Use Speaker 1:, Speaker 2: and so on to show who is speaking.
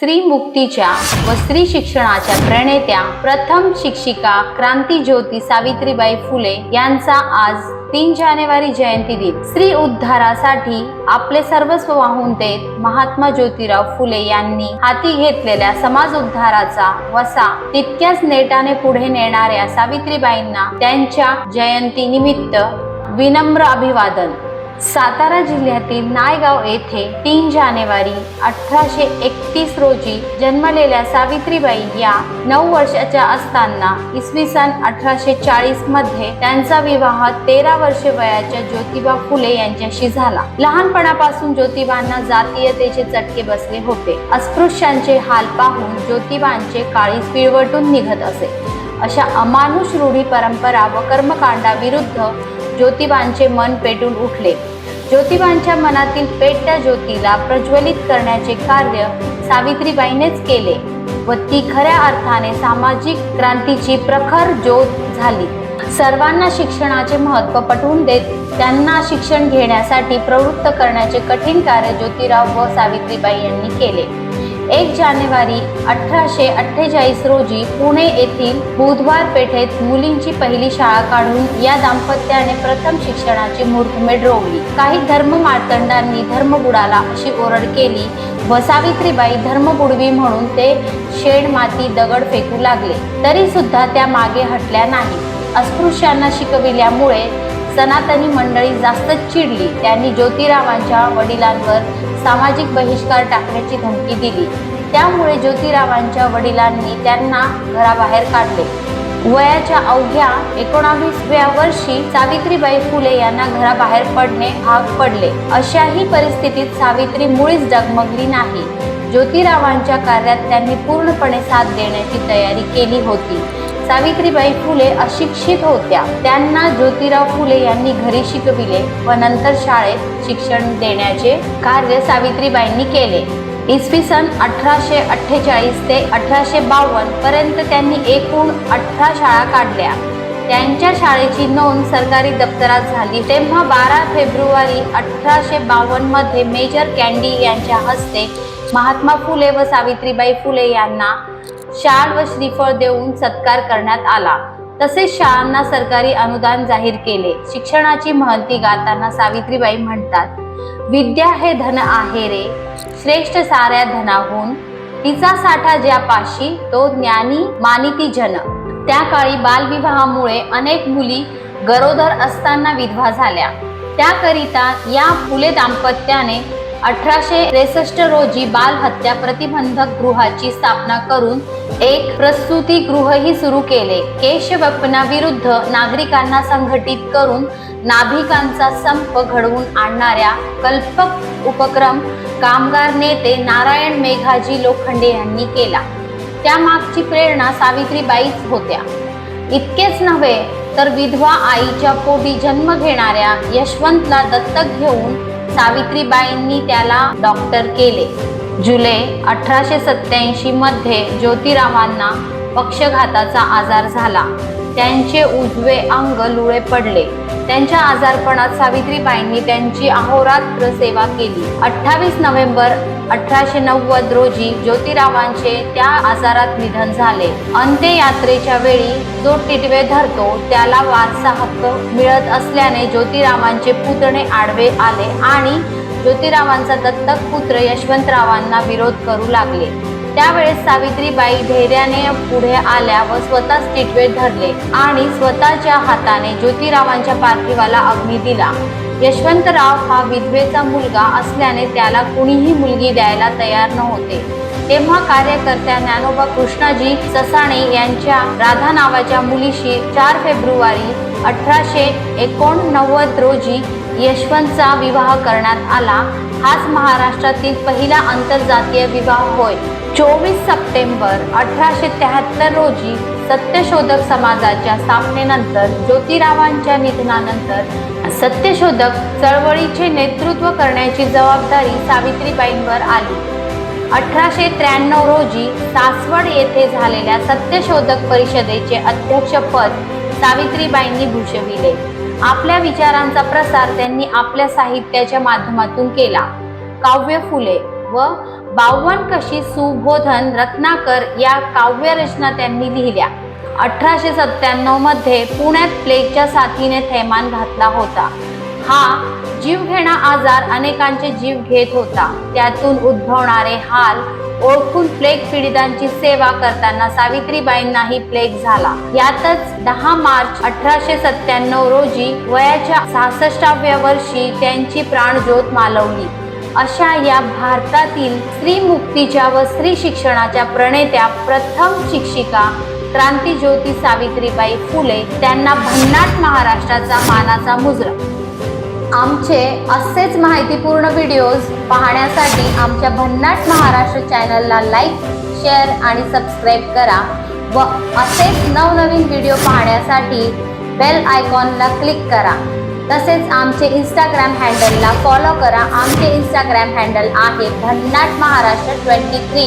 Speaker 1: स्त्री मुक्तीच्या व स्त्री शिक्षणाच्या प्रणेत्या प्रथम शिक्षिका क्रांती ज्योती सावित्रीबाई फुले यांचा आज तीन जानेवारी जयंती दिन. स्त्री उद्धारासाठी आपले सर्वस्व वाहून देत महात्मा ज्योतिराव फुले यांनी हाती घेतलेल्या समाज उद्धाराचा वसा तितक्याच नेटाने पुढे नेणाऱ्या सावित्रीबाईंना त्यांच्या जयंती निमित्त विनम्र अभिवादन. सातारा जिल्ह्यातील नायगाव येथे तीन जानेवारी अठराशे एकतीस रोजी जन्मलेल्या सावित्रीबाई या नऊ वर्षाच्या असताना इसवी सन अठराशे चाळीसमध्ये त्यांचा विवाह तेरा वर्षे वयाच्या ज्योतिबा फुले यांच्याशी झाला. लहानपणापासून ज्योतिबांना जातीयतेचे चटके बसले होते. अस्पृश्यांचे हाल पाहून ज्योतिबांचे काळी पिळवटून निघत असे. अशा अमानुष रूढी परंपरा व कर्मकांडाविरुद्ध ज्योतिबांचे मन पेटून उठले. ज्योतिबांच्या मनातील पेटत्या ज्योतीला प्रज्वलित करण्याचे कार्य सावित्रीबाईनेच केले व ती खऱ्या अर्थाने सामाजिक क्रांतीची प्रखर ज्योत झाली. सर्वांना शिक्षणाचे महत्त्व पटवून देत त्यांना शिक्षण घेण्यासाठी प्रवृत्त करण्याचे कठीण कार्य ज्योतिराव व सावित्रीबाई यांनी केले. एक जानेवारी अठराशे अठ्ठेचाळीस रोजी पुणे येथील बुधवार पेठेत मुलींची पहिली शाळा काढून या दाम्पत्याने प्रथम शिक्षणाची मुहूर्तमेढ रोवली. काही धर्म मार्तंडांनी धर्मबुडाला अशी ओरड केली. व सावित्रीबाई धर्मबुडवी म्हणून ते शेड माती दगड फेकू लागले. तरी सुद्धा त्या मागे हटल्या नाही अस्पृश्यांना शिकविल्यामुळे सनातनी मंडळी जास्त चिडली. त्यांनी ज्योतिरावांच्या वडिलांवर सामाजिक बहिष्कार टाकण्याची धमकी दिली. त्यामुळे ज्योतिरावांच्या वडिलांनी त्यांना घराबाहेर काढले. वयाच्या अवघ्या एकोणावीसव्या वर्षी सावित्रीबाई फुले यांना घराबाहेर पडणे भाग पडले. अशाही परिस्थितीत सावित्री मुळीच डगमगली नाही. ज्योतिरावांच्या कार्यात त्यांनी पूर्णपणे साथ देण्याची तयारी केली होती. सावित्रीबाई फुले अशिक्षित होत्या. त्यांना ज्योतिराव फुले यांनी घरी शिकविले व नंतर शाळेत शिक्षण देण्याचे कार्य सावित्रीबाईंनी केले. इसवी सन अठराशे अठ्ठेचाळीस ते अठराशे बावन्न पर्यंत त्यांनी एकूण अठरा शाळा काढल्या. त्यांच्या शाळेची नोंद सरकारी दप्तरात झाली. तेव्हा बारा फेब्रुवारी अठराशे बावन्नमध्ये मेजर कॅन्डी यांच्या हस्ते महात्मा फुले व सावित्रीबाई फुले यांना शाल व श्रीफळ देऊन सत्कार करण्यात आला. तसेच शाळांना सरकारी अनुदान जाहीर केले. शिक्षणाची महती गाताना सावित्रीबाई म्हणतात विद्या हे धन आहे रे. श्रेष्ठ साऱ्या धनाहून. तिचा साठा ज्या पाशी तो ज्ञानी मानिती जन. त्या काळी बालविवाहामुळे अनेक मुली गरोदर असताना विधवा झाल्या. त्याकरिता या फुले दाम्पत्याने अठराशे त्रेसष्ट रोजी बाल हत्या प्रतिबंधक गृहाची स्थापना करून एक प्रसूती गृहही सुरू केले. केशवपनाविरुद्ध नागरिकांना संघटित करून नाभिकांचा संप घडवून आणणाऱ्या कल्पक उपक्रम कामगार नेते नारायण मेघाजी लोखंडे यांनी केला. त्यामागची प्रेरणा सावित्रीबाईच होत्या. इतकेच नव्हे तर विधवा आईच्या पोटी जन्म घेणाऱ्या यशवंतला दत्तक घेऊन सावित्रीबाईंनी त्याला डॉक्टर केले. जुलै अठराशे सत्याऐंशी मध्ये ज्योतिरावांना पक्षघाताचा आजार झाला. त्यांचे उजवे अंग लुळे पडले. त्यांच्या आजारपणात सावित्रीबाईंनी त्यांची अहोरात्र सेवा केली. अठ्ठावीस नोव्हेंबर अठराशे नव्वद रोजी ज्योतिरावांचे त्या आजारात निधन झाले. अंत्ययात्रेच्या वेळी जो टिटवे धरतो त्याला वारसा हक्क मिळत असल्याने ज्योतिरावांचे पुतणे आडवे आले आणि ज्योतिरावांचा दत्तक पुत्र यशवंतरावांना विरोध करू लागले. त्यावेळेस सावित्रीबाई धैर्याने पुढे आल्या व स्वतःच टिटवे धरले आणि स्वतःच्या हाताने ज्योतिरावांच्या पार्थिवाला अग्नी दिला. यशवंतराव हा विधवेचा मुलगा असल्याने त्याला कुणीही मुलगी द्यायला तयार नव्हते. तेव्हा कार्यकर्त्या ज्ञानोबा कृष्णाजी ससाणे यांच्या राधा नावाच्या मुलीशी चार फेब्रुवारी अठराशे एकोणनव्वद रोजी यशवंतचा विवाह करण्यात आला. हाच महाराष्ट्रातील पहिला आंतरजातीय विवाह होय. चोवीस सप्टेंबर अठराशे त्र्याहत्तर रोजी सत्यशोधक समाजाच्या स्थापनेनंतर ज्योतिरावांच्या निधनानंतर सत्यशोधक चळवळीचे नेतृत्व करण्याची जबाबदारी सावित्रीबाईंवर आली. अठराशे त्र्याण्णव रोजी सासवड येथे झालेल्या सत्यशोधक परिषदेचे अध्यक्षपद सावित्रीबाईंनी भूषविले. आपल्या विचारांचा प्रसार त्यांनी आपल्या साहित्याच्या माध्यमातून केला. काव्य फुले व बावन कशी सुबोधन रत्नाकर या काव्यरचना त्यांनी लिहिल्या. अठराशे सत्त्याण्णवमध्ये पुण्यात प्लेगच्या साथीने थैमान घातला होता. हा जीवघेणा आजार अनेकांचे जीव घेत होता. त्यातून उद्भवणारे हाल ओळखून प्लेग पीडितांची सेवा करताना सावित्रीबाईंनाही प्लेग झाला. यातच दहा मार्च अठराशे सत्त्याण्णव रोजी वयाच्या सहासष्टाव्या वर्षी त्यांची प्राणज्योत मालवली. अशा या भारतातील स्त्री मुक्तीच्या व स्त्री शिक्षणाच्या प्रणेत्या प्रथम शिक्षिका क्रांतीज्योती सावित्रीबाई फुले त्यांना भन्नाट महाराष्ट्राचा मानाचा मुजरा. आमचे असेच माहितीपूर्ण व्हिडिओज पाहण्यासाठी आमच्या भन्नाट महाराष्ट्र चॅनलला लाईक शेअर आणि सबस्क्राईब करा व असेच नवनवीन व्हिडिओ पाहण्यासाठी बेल आयकॉनला क्लिक करा. तसेच आमचे इंस्टाग्राम हँडलला फॉलो करा. आमचे इंस्टाग्राम हँडल आहे भन्नाट महाराष्ट्र ट्वेंटी थ्री